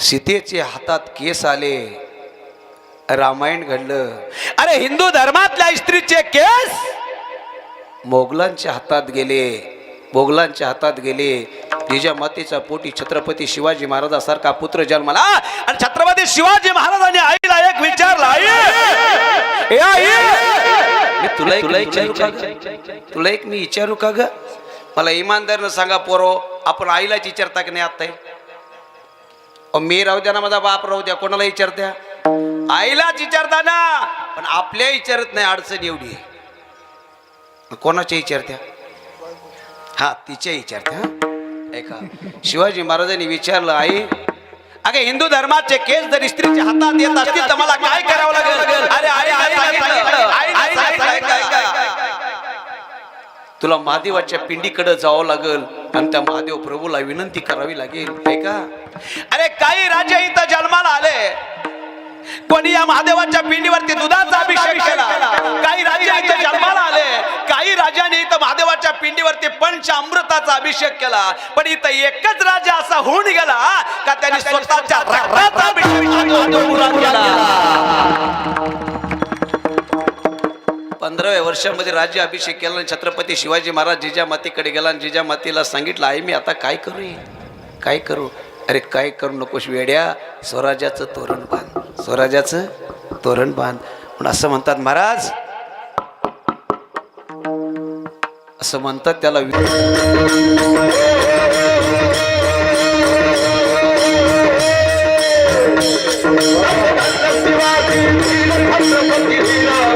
सीतेचे हातात केस आले. रामायण घडलं. अरे हिंदू धर्मातल्या स्त्रीचे केस? मोगलांच्या हातात गेले. मोगलांच्या हातात गेले. जिजामातेच्या पोटी छत्रपती शिवाजी महाराजासारखा पुत्र जन्माला. आणि छत्रपती शिवाजी महाराजांनी आईला एक विचारला आई तुला तुला एक मी विचारू का ग? मला इमानदारनं सांगा पोरो आपण आईलाच विचारता की नाही आता मी राहू द्या ना माझा बाप राहू द्या कोणाला विचारत्या आईलाच विचारता ना पण आपल्या विचारत नाही अडचण एवढी आहे. कोणाच्या विचारत्या? हा तिच्या विचारत्या ऐका शिवाजी महाराजांनी विचारलं आई अगे हिंदू धर्माचे केस जर स्त्रीच्या हातात येत असतील तर मला काय करावं लागेल? अरे आई तुला महादेवाच्या पिंडीकडे जावं लागेल. आणि त्या महादेव प्रभूला विनंती करावी लागेल ऐका अरे काही राजे इथं जन्माला आले. कोणी या महादेवाच्या पिंडीवरती दुधाचा अभिषेक केला? काही राजे इथं जन्माला आले. काही राजांनी इथं महादेवाच्या पिंडीवरती पंच अमृताचा अभिषेक केला. पण इथं एकच राजा असा होऊन गेला का त्यांनी स्वतःच्या रक्ताचा अभिषेक केला? पंधराव्या वर्षामध्ये राज्य अभिषेक केला आणि छत्रपती शिवाजी महाराज जिजामातीकडे गेला आणि जिजामातेला सांगितलं आई मी आता काय करू काय करू? अरे काय करू नकोस वेड्या स्वराज्याचं तोरण बांध स्वराज्याचं तोरण बांध. पण असं म्हणतात महाराज. असं म्हणतात त्याला वि-